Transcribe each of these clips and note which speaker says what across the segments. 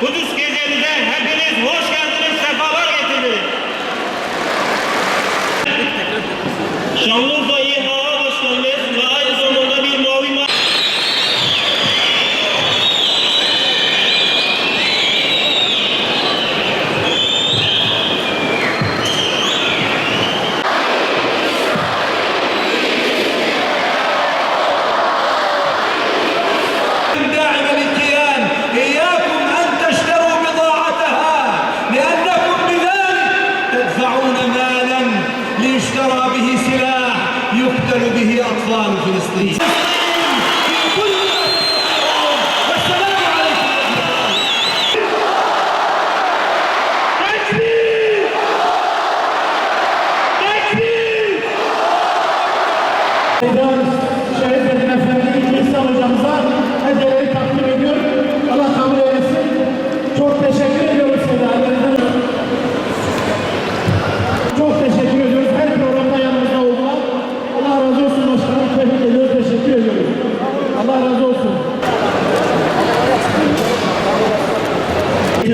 Speaker 1: Kudüs gecenize
Speaker 2: ليشترى به سلاح يقتل به أطفال فلسطين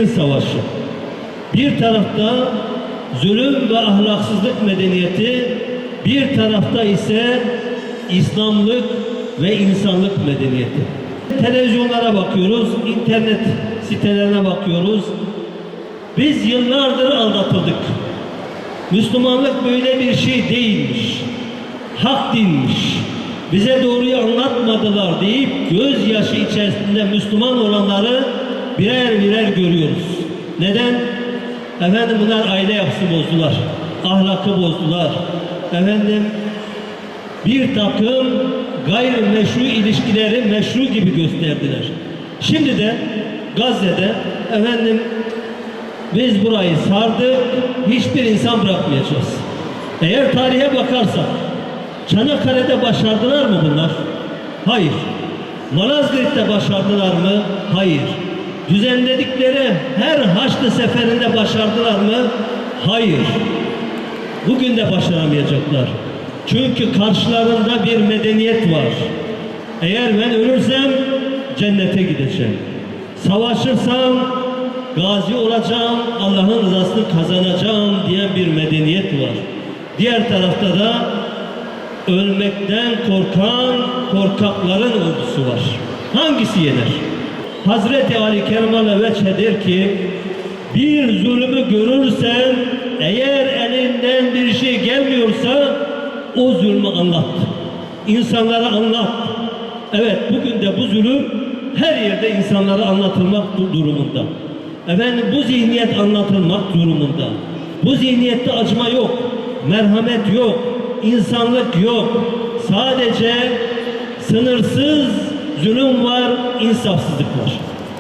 Speaker 3: Medeniyet savaşı. Bir tarafta zulüm ve ahlaksızlık medeniyeti, bir tarafta ise İslamlık ve insanlık medeniyeti. Televizyonlara bakıyoruz, internet sitelerine bakıyoruz. Biz yıllardır aldatıldık. Müslümanlık böyle bir şey değilmiş. Hak dinmiş. Bize doğruyu anlatmadılar deyip gözyaşı içerisinde Müslüman olanları birer birer görüyoruz. Neden? Efendim bunlar aile yapısı bozdular. Ahlakı bozdular. Efendim bir takım gayrimeşru ilişkileri meşru gibi gösterdiler. Şimdi de Gazze'de efendim biz burayı sardık, hiçbir insan bırakmayacağız. Eğer tarihe bakarsak, Çanakkale'de başardılar mı bunlar? Hayır. Malazgirt'te başardılar mı? Hayır. Düzenledikleri her Haçlı seferinde başardılar mı? Hayır. Bugün de başaramayacaklar. Çünkü karşılarında bir medeniyet var. Eğer ben ölürsem cennete gideceğim. Savaşırsam gazi olacağım, Allah'ın rızasını kazanacağım diyen bir medeniyet var. Diğer tarafta da ölmekten korkan korkakların ordusu var. Hangisi yener? Hazreti Ali Kermal'e veçhedir ki bir zulümü görürsen eğer elinden bir şey gelmiyorsa o zulmü anlat. İnsanlara anlat. Evet bugün de bu zulüm her yerde insanlara anlatılmak du- durumunda. Efendim bu zihniyet anlatılmak durumunda. Bu zihniyette acıma yok, merhamet yok, insanlık yok. Sadece sınırsız zulüm var, insafsızlık var.